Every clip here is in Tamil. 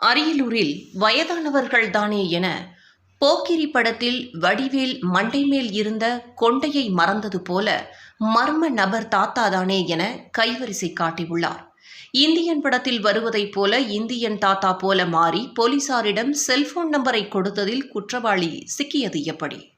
அரியலூரில் வயதானவர்கள் தானே என போக்கிரி படத்தில் வடிவேல் மண்டை மேல் இருந்த கொண்டையை மறந்தது போல மர்ம நபர் தாத்தா தானே என கைவரிசை காட்டியுள்ளார். இந்தியன் படத்தில் வருவதைப் போல இந்தியன் தாத்தா போல மாறி போலீசாரிடம் செல்போன் நம்பரை கொடுத்ததில் குற்றவாளி சிக்கியது எப்படி?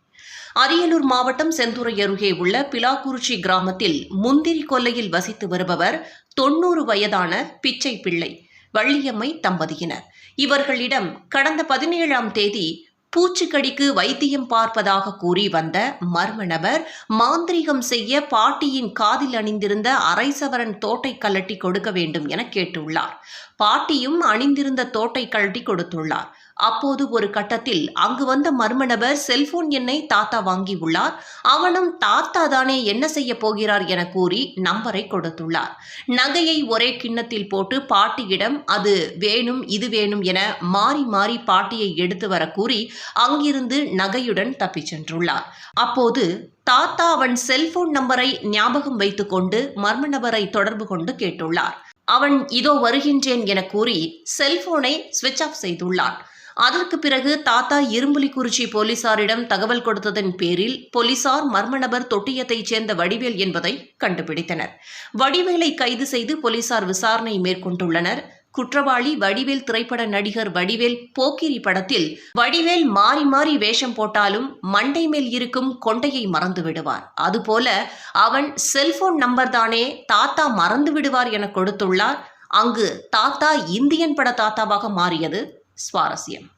அரியலூர் மாவட்டம் செந்துறை அருகே உள்ள பிலாக்குறிச்சி கிராமத்தில் முந்திரி கொல்லையில் வசித்து வருபவர் தொண்ணூறு வயதான பிச்சை பிள்ளை. வள்ளியம்மை தம்பதியினர். இவர்களிடம் கடந்த பதினேழாம் தேதி பூச்சிக்கடிக்கு வைத்தியம் பார்ப்பதாக கூறி வந்த மர்ம நபர் மாந்திரீகம் செய்ய பாட்டியின் காதில் அணிந்திருந்த அரை சவரன் தோட்டை கலட்டி கொடுக்க வேண்டும் என கேட்டுள்ளார். பாட்டியும் அணிந்திருந்த தோட்டை கழட்டி கொடுத்துள்ளார். அப்போது ஒரு கட்டத்தில் அங்கு வந்த மர்ம நபர் செல்போன் எண்ணை தாத்தா வாங்கியுள்ளார் அவனும் தாத்தா தானே என்ன செய்ய போகிறார் என கூறி நம்பரை கொடுத்துள்ளார். நகையை ஒரே கிண்ணத்தில் போட்டு பாட்டியிடம் அது வேணும் இது வேணும் என மாறி மாறி பாட்டியை எடுத்து வர கூறி அங்கிருந்து நகையுடன் தப்பிச் சென்றுள்ளார். அப்போது தாத்தா அவன் செல்போன் நம்பரை ஞாபகம் வைத்துக்கொண்டு மர்ம நபரை தொடர்பு கொண்டு கேட்டுள்ளார். அவன் இதோ வருகின்றேன் என கூறி செல்போனை சுவிட்ச் ஆஃப் செய்துள்ளான். அதற்கு பிறகு தாத்தா இரும்புலிக்குறிச்சி போலீசாரிடம் தகவல் கொடுத்ததன் பேரில் போலீசார் மர்ம நபர் தொட்டியத்தைச் சேர்ந்த வடிவேல் என்பதை கண்டுபிடித்தனர். வடிவேலை கைது செய்து போலீசார் விசாரணை மேற்கொண்டுள்ளனர். குற்றவாளி வடிவேல் திரைப்பட நடிகர் வடிவேல் போக்கிரி படத்தில் வடிவேல் மாறி மாறி வேஷம் போட்டாலும் மண்டை மேல் இருக்கும் கொண்டையை மறந்து விடுவார். அதுபோல அவன் செல்போன் நம்பர் தானே தாத்தா மறந்து விடுவார் என கொடுத்துள்ளார். அங்கு தாத்தா இந்தியன் பட தாத்தாவாக மாறியது சுவாரஸ்யம்.